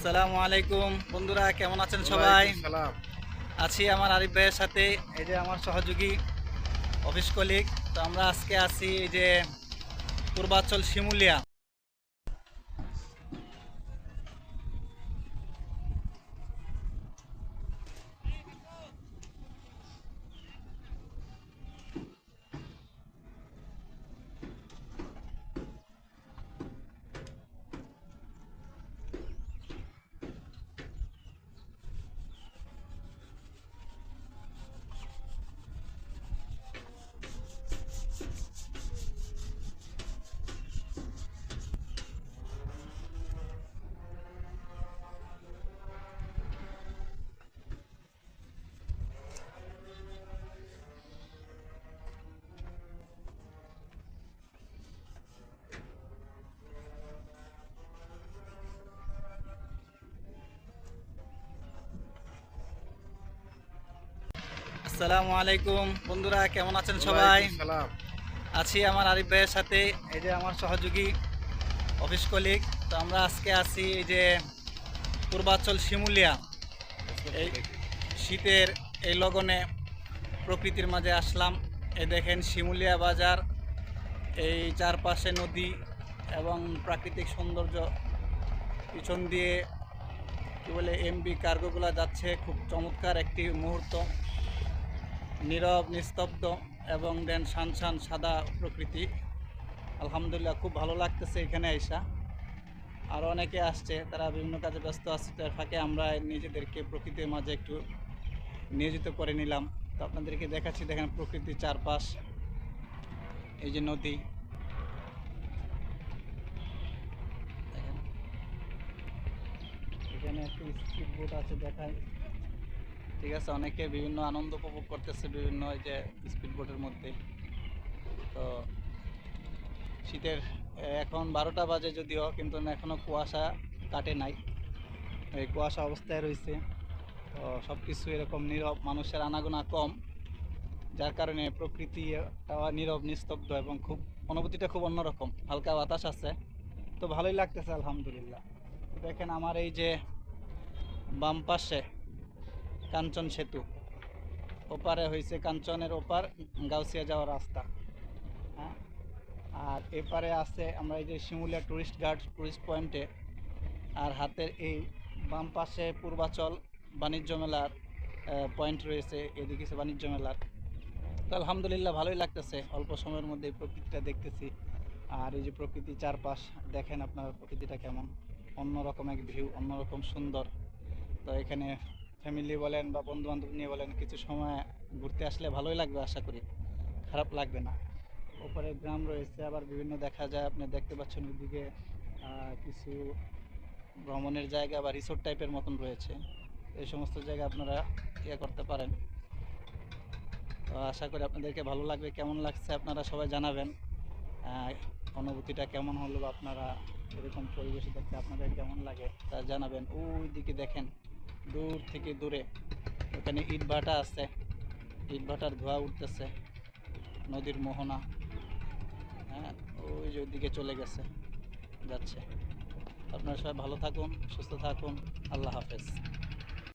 আসসালামু আলাইকুম। বন্ধুরা কেমন আছেন সবাই? আছি আমার আরিফ ভাইয়ের সাথে এই যে আমার সহযোগী অফিস কলিগ তো আমরা আজকে আছি এই যে পূর্বাচল শিমুলিয়া। আসসালামু আলাইকুম। বন্ধুরা কেমন আছেন সবাই? আছি আমার আরিফ ভাইয়ের সাথে এই যে আমার সহযোগী অফিস কলিগ তো আমরা আজকে আছি এই যে পূর্বাচল শিমুলিয়া। এই শীতের এই লগনে প্রকৃতির মাঝে আসলাম। এই দেখেন শিমুলিয়া বাজার এই চারপাশে নদী এবং প্রাকৃতিক সৌন্দর্য পিছন দিয়ে কী বলে এমবি কার্গোগুলো যাচ্ছে। খুব চমৎকার একটি মুহূর্ত। নীরব, নিস্তব্ধ এবং দেন শান শান সাদা প্রকৃতি। আলহামদুলিল্লাহ, খুব ভালো লাগতেছে এখানে আইসা আরও অনেকে আসছে, তারা বিভিন্ন কাজে ব্যস্ত আছে তার ফাঁকে আমরা নিজেদেরকে প্রকৃতির মাঝে একটু নিয়োজিত করে নিলাম। তো আপনাদেরকে দেখাচ্ছি, দেখেন প্রকৃতির চারপাশ, এই যে নদী। এখানে একটি স্পিড বোট আছে দেখায়। ঠিক আছে, অনেকে বিভিন্ন আনন্দ উপভোগ করতেছে বিভিন্ন এই যে স্পিড বোটের মধ্যে। তো শীতের এখন বারোটা বাজে যদিও, কিন্তু এখনও কুয়াশা কাটে নাই। এই কুয়াশা অবস্থায় রয়েছে। তো সব কিছু এরকম নীরব, মানুষের আনাগোনা কম, যার কারণে প্রকৃতিটাও নীরব, নিস্তব্ধ এবং খুব, অনুভূতিটা খুব অন্যরকম। হালকা বাতাস আছে, তো ভালোই লাগতেছে, আলহামদুলিল্লাহ। দেখেন আমার এই যে বাম পাশে কাঞ্চন সেতু। ওপারে হয়েছে কাঞ্চনের ওপার গাউসিয়া যাওয়ার রাস্তা। হ্যাঁ? আর এপারে আছে আমরা এই যে শিমুলিয়া টুরিস্ট গার্ড টুরিস্ট পয়েন্টে আর হাতের এই বাম পাশে পূর্বাচল বাণিজ্য মেলার পয়েন্ট রয়েছে, এদিকে সে বাণিজ্য মেলার। তো আলহামদুলিল্লাহ ভালোই লাগতেছে, অল্প সময়ের মধ্যে এই প্রকৃতিটা দেখতেছি। আর এই যে প্রকৃতি চারপাশ, দেখেন আপনার প্রকৃতিটা কেমন। অন্যরকম এক ভিউ অন্যরকম সুন্দর। তো এখানে ফ্যামিলি বলেন বা বন্ধু বান্ধব নিয়ে বলেন, কিছু সময় ঘুরতে আসলে ভালোই লাগবে আশা করি। খারাপ লাগবে না। ওপরে গ্রাম রয়েছে, আবার বিভিন্ন দেখা যায়, আপনি দেখতে পাচ্ছেন ওইদিকে কিছু ভ্রমণের জায়গা বা রিসোর্ট টাইপের মতন রয়েছে। এই সমস্ত জায়গা আপনারা ইয়ে করতে পারেন। তো আশা করি আপনাদেরকে ভালো লাগবে, কেমন লাগছে আপনারা সবাই জানাবেন। অনুভূতিটা কেমন হলো বা আপনারা এরকম পরিবেশে দেখতে আপনাদের কেমন লাগে তা জানাবেন। ওই দিকে দেখেন। দূর থেকে দূরে। ওখানে ইট ভাটা আছে। ইট ভাটার ধোঁয়া উঠতেছে। নদীর মোহনা। হ্যাঁ ওই যে ওইদিকে চলে গেছে। যাচ্ছে। আপনারা সবাই ভালো থাকুন, সুস্থ থাকুন। আল্লাহ হাফেজ।